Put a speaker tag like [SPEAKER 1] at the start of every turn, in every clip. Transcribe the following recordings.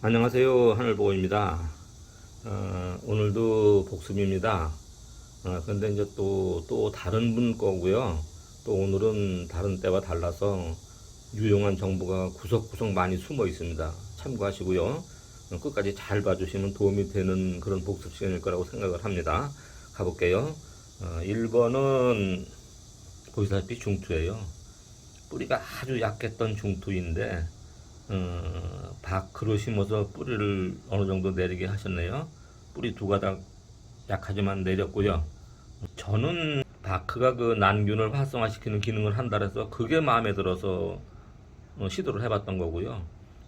[SPEAKER 1] 안녕하세요. 하늘보고입니다. 어, 오늘도 복습입니다. 어, 근데 이제 또, 또 다른 분 거고요. 또 오늘은 다른 때와 달라서 유용한 정보가 구석구석 많이 숨어 있습니다. 참고하시고요. 어, 끝까지 잘 봐주시면 도움이 되는 그런 복습 시간일 거라고 생각을 합니다. 가볼게요. 어, 1번은 보시다시피 중투예요. 뿌리가 아주 약했던 중투인데 어, 바크로 심어서 뿌리를 어느 정도 내리게 하셨네요. 뿌리 두 가닥 약하지만 내렸고요. 저는 바크가 그 난균을 활성화시키는 기능을 한다 해서 그게 마음에 들어서 어, 시도를 해봤던 거고요.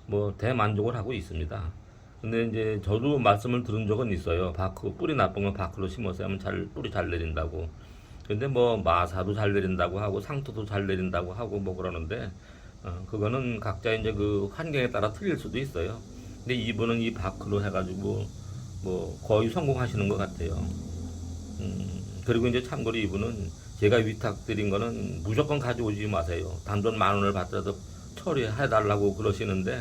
[SPEAKER 1] 뭐 대만족을 하고 있습니다. 근데 이제 저도 말씀을 들은 적은 있어요. 바크 뿌리 나쁜 건 바크로 심어서 하면 잘 뿌리 잘 내린다고. 근데 뭐 마사도 잘 내린다고 하고 상토도 잘 내린다고 하고 뭐 그러는데 어, 그거는 각자 이제 그 환경에 따라 틀릴 수도 있어요. 근데 이분은 이 바크로 해가지고 뭐 거의 성공하시는 것 같아요. 음, 그리고 이제 참고로 이분은 제가 위탁드린 거는 무조건 가져오지 마세요. 단돈 만 원을 받더라도 처리해달라고 그러시는데,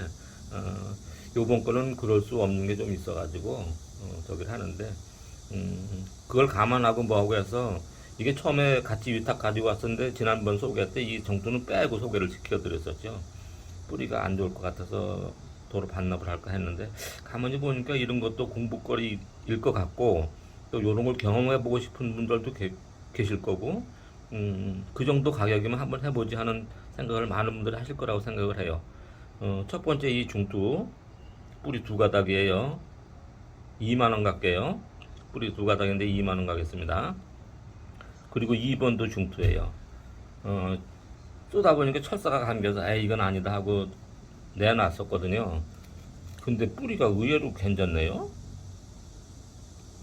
[SPEAKER 1] 어, 요번 거는 그럴 수 없는 게 좀 있어가지고, 어, 저기를 하는데, 음, 그걸 감안하고 뭐하고 해서 이게 처음에 같이 위탁 가지고 왔었는데 지난번 소개 때이 정도는 빼고 소개를 시켜드렸었죠. 뿌리가 안 좋을 것 같아서 도로 반납을 할까 했는데 가만히 보니까 이런 것도 공부거리일 것 같고 또 이런 걸 경험해 보고 싶은 분들도 계, 계실 거고 음, 그 정도 가격이면 한번 해보지 하는 생각을 많은 분들이 하실 거라고 생각을 해요. 어, 첫 번째 이 중투 뿌리 두 가닥이에요. 2만 원 갈게요. 뿌리 두 가닥인데 2만 원 가겠습니다. 그리고 2번도 중투예요. 어, 쏘다 보니까 철사가 감겨서 아 이건 아니다 하고 내놨었거든요. 근데 뿌리가 의외로 괜찮네요.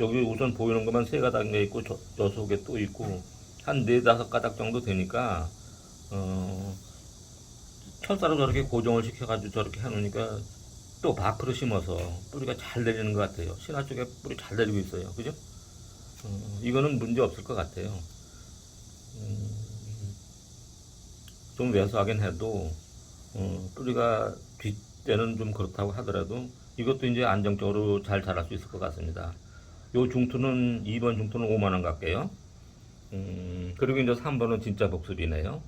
[SPEAKER 1] 여기 우선 보이는 것만 세 가닥에 있고 저, 저 속에 또 있고 한 네 다섯 가닥 정도 되니까 어, 철사로 저렇게 고정을 시켜가지고 저렇게 해놓으니까 또 바크로 심어서 뿌리가 잘 내리는 것 같아요. 신화 쪽에 뿌리 잘 내리고 있어요. 그죠? 어, 이거는 문제 없을 것 같아요. 음, 좀 왜소하긴 해도 어, 뿌리가 뒷때는 좀 그렇다고 하더라도 이것도 이제 안정적으로 잘 자랄 수 있을 것 같습니다. 요 중투는 2번 중투는 5만 원 갈게요. 음, 그리고 이제 3번은 진짜 복습이네요.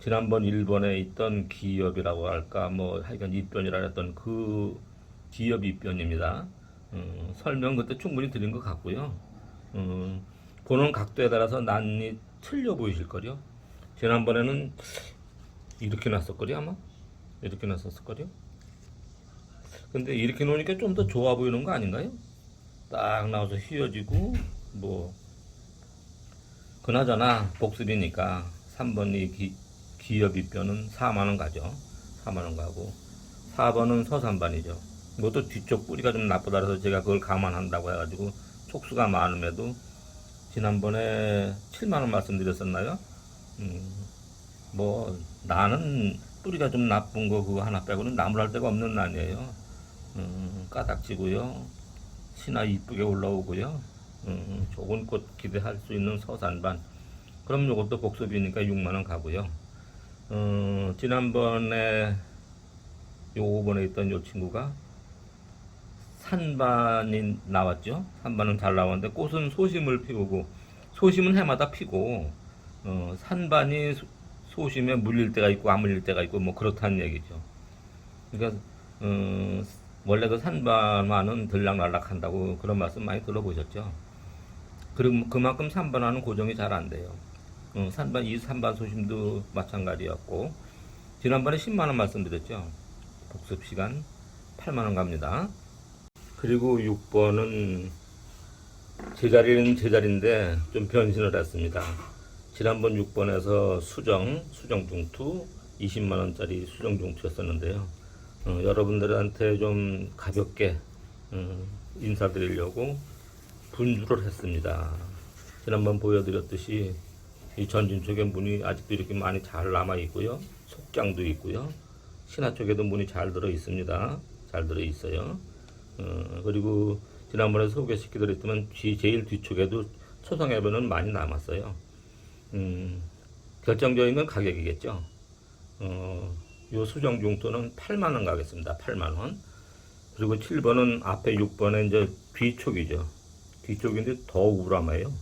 [SPEAKER 1] 지난번 1번에 있던 기업이라고 할까 뭐 하여간 입변이라 했던 그 기업 입변입니다. 음, 설명 그때 충분히 드린 것 같고요. 음, 보는 각도에 따라서 난이 틀려 보이실 거요. 지난번에는 이렇게 났었거려 아마 이렇게 났었을거요. 근데 이렇게 놓으니까 좀 더 좋아 보이는 거 아닌가요? 딱 나와서 휘어지고 뭐 그나저나 복습이니까 3번 이 기, 기업 입변은 4만원 가죠 4만원 가고 4번은 서산반이죠 이것도 뒤쪽 뿌리가 좀 나쁘다 그래서 제가 그걸 감안한다고 해가지고 촉수가 많음에도 지난번에 7만원 말씀드렸었나요? 음, 뭐 나는 뿌리가 좀 나쁜 거 그거 하나 빼고는 나무랄 데가 없는 난이에요. 음, 까닥지고요. 신화 이쁘게 올라오고요. 음, 좋은 꽃 기대할 수 있는 서산반. 그럼 요것도 복습이니까 6만원 가고요. 어, 지난번에 요 5번에 있던 요 친구가 산반이 나왔죠. 산반은 잘 나왔는데 꽃은 소심을 피우고 소심은 해마다 피고 어, 산반이 소- 소심에 물릴 때가 있고 안 물릴 때가 있고 뭐 그렇다는 얘기죠. 그러니까 어, 원래 그 산반화는 들락날락 한다고 그런 말씀 많이 들어보셨죠. 그리고 그만큼 산반화는 고정이 잘 안 돼요. 어, 산반 이 산반 소심도 마찬가지였고 지난번에 10만 원 말씀드렸죠. 복습 시간 8만 원 갑니다. 그리고 6번은 제자리는 제자리인데 좀 변신을 했습니다. 지난번 6번에서 수정, 수정 중투 20만원짜리 수정 중투였었는데요. 어, 여러분들한테 좀 가볍게 어, 인사드리려고 분주를 했습니다. 지난번 보여드렸듯이 이 전진 쪽에 문이 아직도 이렇게 많이 잘 남아 있고요. 속장도 있고요. 신화 쪽에도 문이 잘 들어 있습니다. 잘 들어 있어요. 어, 그리고 지난번에 소개시켜 드렸지만 뒤, 제일 뒤쪽에도 초성해변은 많이 남았어요. 음, 결정적인 건 가격이겠죠. 어, 요 수정 중토는 8만원 가겠습니다. 8만원. 그리고 7번은 앞에 6번에 이제 뒤쪽이죠. 뒤쪽인데 더 우람해요.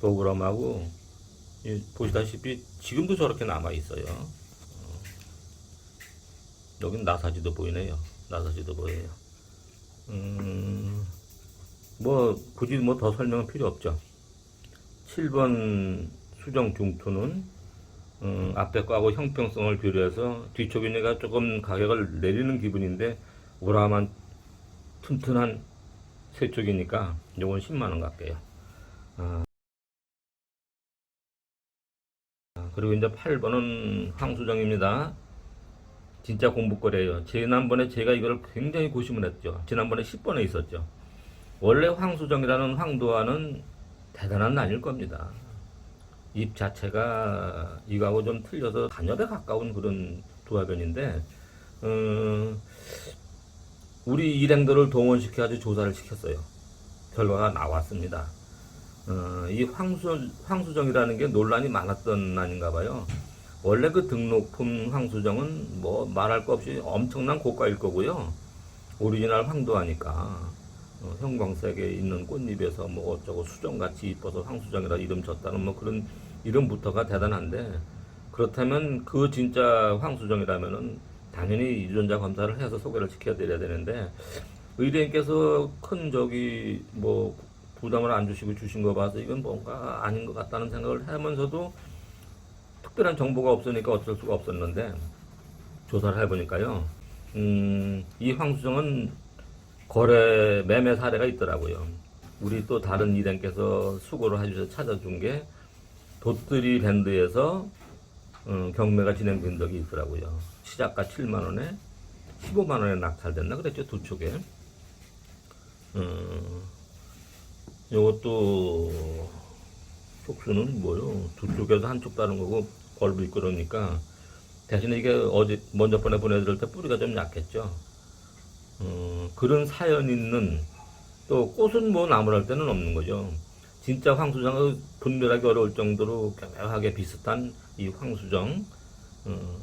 [SPEAKER 1] 더 우람하고 예, 보시다시피 지금도 저렇게 남아 있어요. 어. 여긴 나사지도 보이네요. 나사지도 보여요. 음, 뭐 굳이 뭐 더 설명은 필요 없죠. 7번 수정 중투는 음, 앞에 거하고 형평성을 비교해서 뒤쪽인 얘가 조금 가격을 내리는 기분인데 우람한 튼튼한 새 쪽이니까 요건 10만원 갈게요. 아, 아, 그리고 이제 8번은 황수정입니다. 진짜 공부거래예요. 지난번에 제가 이걸 굉장히 고심을 했죠. 지난번에 10번에 있었죠. 원래 황수정이라는 황도화는 대단한 난일 겁니다. 잎 자체가 이거하고 좀 틀려서 단엽에 가까운 그런 두화변인데, 어, 우리 일행들을 동원시켜가지고 조사를 시켰어요. 결과가 나왔습니다. 어, 이 황수, 황수정이라는 게 논란이 많았던 난인가 봐요. 원래 그 등록품 황수정은 뭐 말할 거 없이 엄청난 고가일 거고요. 오리지널 황도하니까 어, 형광색에 있는 꽃잎에서 뭐 어쩌고 수정같이 이뻐서 황수정이라 이름 졌다는 뭐 그런 이름부터가 대단한데 그렇다면 그 진짜 황수정이라면은 당연히 유전자 검사를 해서 소개를 시켜드려야 되는데 의뢰인께서 큰 저기 뭐 부담을 안 주시고 주신 거 봐서 이건 뭔가 아닌 것 같다는 생각을 하면서도 특별한 정보가 없으니까 어쩔 수가 없었는데 조사를 해보니까요. 음, 이 황수정은 거래 매매 사례가 있더라고요. 우리 또 다른 일행께서 수고를 해주셔서 찾아준 게 도뜨리 밴드에서 어, 경매가 진행된 적이 있더라고요. 시작가 7만 원에 15만 원에 낙찰됐나 그랬죠 두 쪽에. 어, 요것도 촉수는 뭐요? 두 쪽에서 한쪽 다른 거고 걸로 이끌으니까 대신에 이게 어제 먼저 번에 보내드릴 때 뿌리가 좀 약했죠. 어, 그런 사연 있는 또 꽃은 뭐 나무랄 때는 없는 거죠. 진짜 황수정을 분별하기 어려울 정도로 교묘하게 비슷한 이 황수정 어,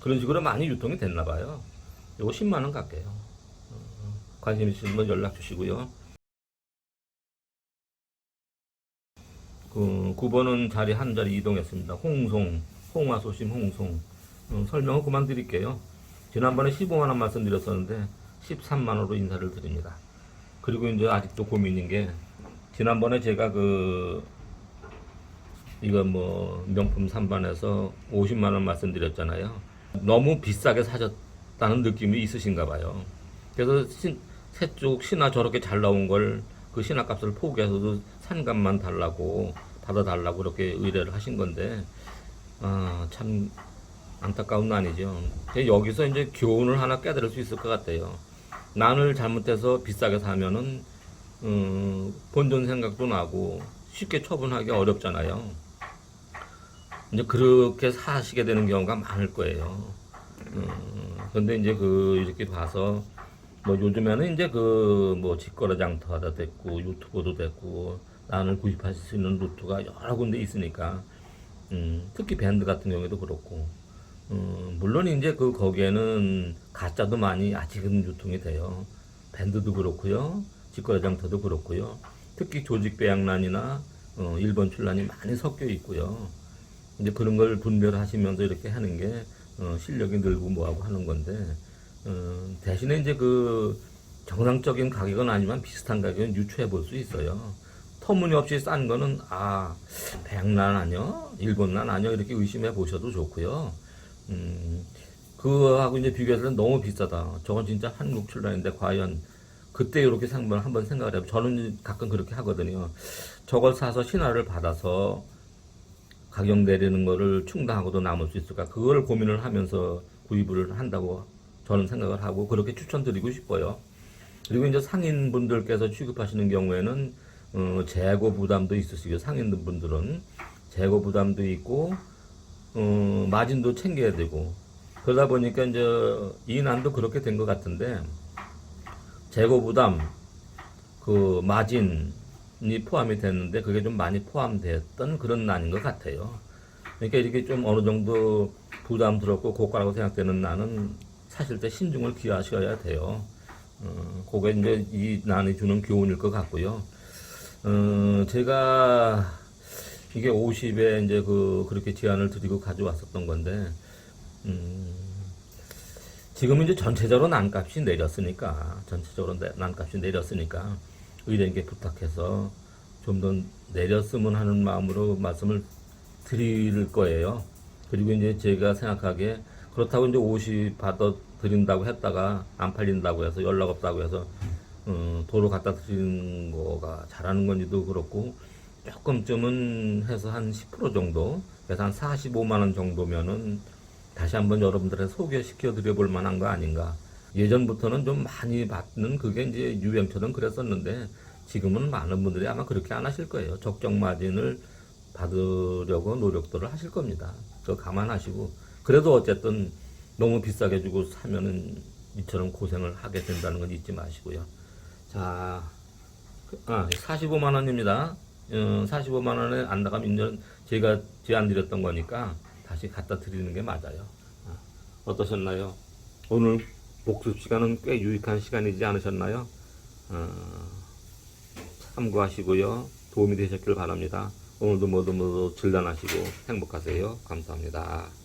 [SPEAKER 1] 그런 식으로 많이 유통이 됐나 봐요. 요거 10만 원 갈게요. 어, 관심 있으신 분 연락 주시고요. 그 9번은 자리 한 자리 이동했습니다. 홍송, 홍화소심 홍송. 어, 설명은 그만 드릴게요. 지난번에 15만 원 말씀드렸었는데 13만 원으로 인사를 드립니다. 그리고 이제 아직도 고민인 게 지난번에 제가 그 이거 뭐 명품 3반에서 50만 원 말씀드렸잖아요. 너무 비싸게 사셨다는 느낌이 있으신가 봐요. 그래서 신, 새쪽 신화 저렇게 잘 나온 걸 그 신화 값을 포기해서도 산값만 달라고 받아달라고 그렇게 의뢰를 하신 건데 아, 참 안타까운 난이죠. 여기서 이제 교훈을 하나 깨달을 수 있을 것 같아요. 난을 잘못해서 비싸게 사면은 음, 본전 생각도 나고 쉽게 처분하기 어렵잖아요. 이제 그렇게 사시게 되는 경우가 많을 거예요. 음, 근데 이제 그 이렇게 봐서 뭐 요즘에는 이제 그 뭐 직거래 장터가 됐고 유튜버도 됐고 난을 구입하실 수 있는 루트가 여러 군데 있으니까 음, 특히 밴드 같은 경우에도 그렇고 음, 물론 이제 그 거기에는 가짜도 많이 아직은 유통이 돼요. 밴드도 그렇고요. 직거래 장터도 그렇고요. 특히 조직 배양란이나 어, 일본 출란이 많이 섞여 있고요. 이제 그런 걸 분별하시면서 이렇게 하는 게 어, 실력이 늘고 뭐하고 하는 건데 어, 대신에 이제 그 정상적인 가격은 아니지만 비슷한 가격은 유추해 볼 수 있어요. 터무니없이 싼 거는 아 백난 아니요, 일본난 아니요 이렇게 의심해 보셔도 좋고요. 음, 그거하고 이제 비교해서 너무 비싸다. 저건 진짜 한국 출란인데 과연 그때 이렇게 상번 한번 생각을 해요. 저는 가끔 그렇게 하거든요. 저걸 사서 신화를 받아서 가격 내리는 거를 충당하고도 남을 수 있을까? 그걸 고민을 하면서 구입을 한다고 저는 생각을 하고 그렇게 추천드리고 싶어요. 그리고 이제 상인분들께서 취급하시는 경우에는 어, 재고 부담도 있으시고 상인 분들은 재고 부담도 있고 어, 마진도 챙겨야 되고 그러다 보니까 이제 이 난도 그렇게 된 것 같은데 재고 부담 그 마진이 포함이 됐는데 그게 좀 많이 포함됐던 그런 난인 것 같아요. 그러니까 이렇게 좀 어느 정도 부담스럽고 고가라고 생각되는 난은 사실 때 신중을 기하셔야 돼요. 어, 그게 이제 이 난이 주는 교훈일 것 같고요. 어, 제가 이게 50에 이제 그 그렇게 제안을 드리고 가져왔었던 건데, 음, 지금은 이제 전체적으로 난값이 내렸으니까, 전체적으로 내- 난값이 내렸으니까, 의뢰인께 부탁해서 좀 더 내렸으면 하는 마음으로 말씀을 드릴 거예요. 그리고 이제 제가 생각하기에 그렇다고 이제 50 받아 드린다고 했다가 안 팔린다고 해서 연락 없다고 해서 어, 도로 갖다 드리는 거가 잘하는 건지도 그렇고 조금쯤은 해서 한 10% 정도 그래서 한 45만 원 정도면은 다시 한번 여러분들의 소개시켜 드려 볼 만한 거 아닌가. 예전부터는 좀 많이 받는 그게 이제 유행처럼 그랬었는데 지금은 많은 분들이 아마 그렇게 안 하실 거예요. 적정 마진을 받으려고 노력들을 하실 겁니다. 저 감안하시고. 그래도 어쨌든 너무 비싸게 주고 사면은 이처럼 고생을 하게 된다는 건 잊지 마시고요 자 그- 아, 45만 원입니다. 어, 45만 원에 안 나가면 이제 제가 제안 드렸던 거니까 다시 갖다 드리는 게 맞아요. 아, 어떠셨나요? 오늘 복습 시간은 꽤 유익한 시간이지 않으셨나요? 어, 참고하시고요. 도움이 되셨길 바랍니다. 오늘도 모두 모두 질란하시고 행복하세요. 감사합니다.